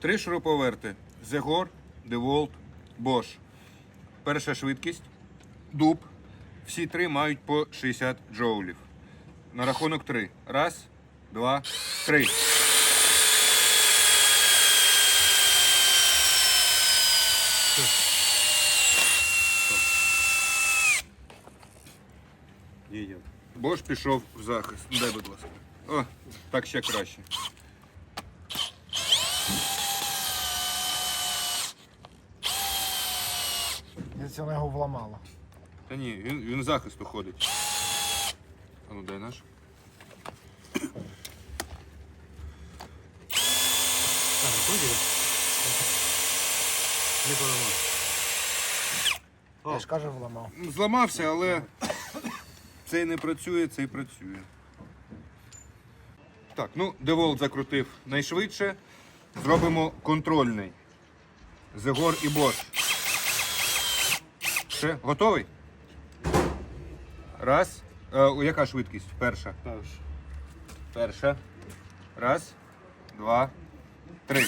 Три шуруповерти. Zegor, DeWalt, Bosch. Перша швидкість. Дуб. Всі три мають по 60 джоулів. На рахунок три. Раз, два, три. Бош пішов в захист. Дай, будь ласка. О, так ще краще. Десь вона його вламала. Та ні, він, він в захист уходить. А ну дай наш. Так, виходить? Не поламав. Я ж кажу, вламав. Ну, Зламався, але цей не працює, цей працює. Так, ну, Деволт закрутив найшвидше. Зробимо контрольний. Зегор і Бош. Все, готовий? Раз. Е, яка швидкість? Перша. Перш. Перша. Раз, два, три.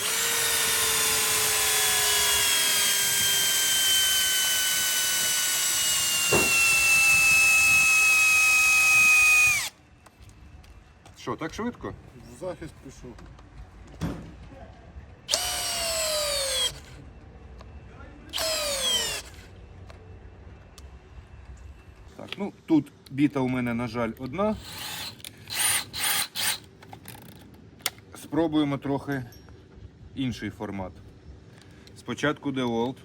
Що, так швидко? В захист пішов. Так, ну тут біта у мене, на жаль, одна. Спробуємо трохи інший формат. Спочатку DeWalt.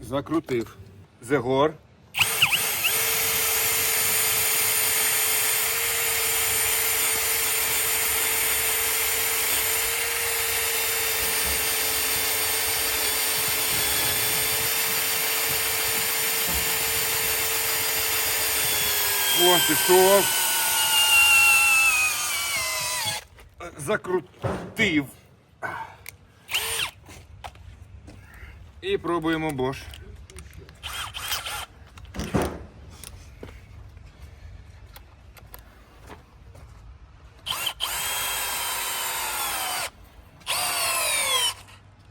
Закрутив. Зегор. О, пішов. Закрутив. І пробуємо Bosch.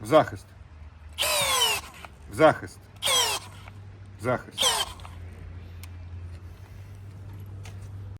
В захист. В захист. В захист.